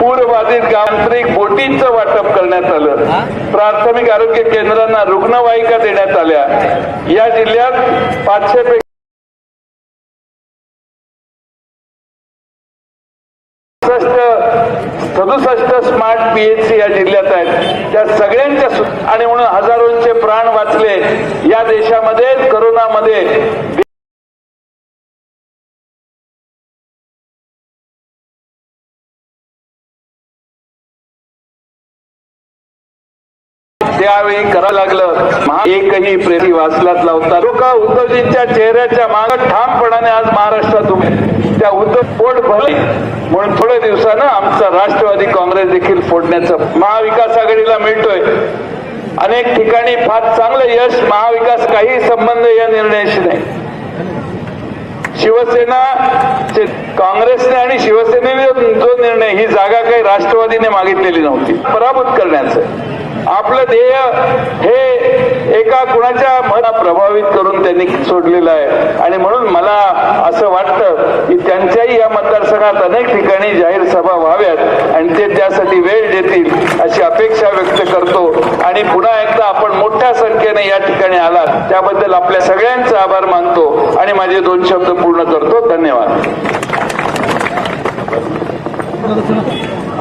पूरबाधित गांत्रिक बोटींचं वाटप करण्यात आलं. प्राथमिक आरोग्य केंद्रांना रुग्णवाहिका देण्यात आल्या. या जिल्ह्यात पाचशे पैकी सदुसष्ट स्मार्ट पीएचसी या जिल्ह्यात आहेत. त्या सगळ्यांच्या आणि म्हणून हजारोंचे प्राण वाचले. या देशामध्ये करोनामध्ये त्यावेळी करावं लागलं. एकही प्रेमी वाचलात लावता. लोक उद्धवजींच्या चेहऱ्याच्या माग ठामपणाने आज महाराष्ट्रात उभे. त्या उद्धव पोट भरले. म्हणून थोड्या दिवसानं आमचा राष्ट्रवादी काँग्रेस देखील फोडण्याचं महाविकास आघाडीला मिळतोय. अनेक ठिकाणी फार चांगलं यश महाविकास काही संबंध या निर्णयाशी नाही. शिवसेना काँग्रेसने आणि शिवसेनेने जो निर्णय ही जागा काही राष्ट्रवादीने मागितलेली नव्हती. पराभूत करण्याचं. आपलं ध्येय हे एका कुणाच्या मला प्रभावित करून त्यांनी सोडलेलं आहे. आणि म्हणून मला असं वाटतं की त्यांच्याही या मतदारसंघात अनेक ठिकाणी जाहीर सभा व्हाव्यात आणि ते त्यासाठी वेळ देतील अशी अपेक्षा व्यक्त करतो. आणि पुन्हा एकदा आपण मोठ्या संख्येने या ठिकाणी आलात त्याबद्दल आपल्या सगळ्यांचे आभार मानतो आणि माझे दोन शब्द पूर्ण करतो. धन्यवाद.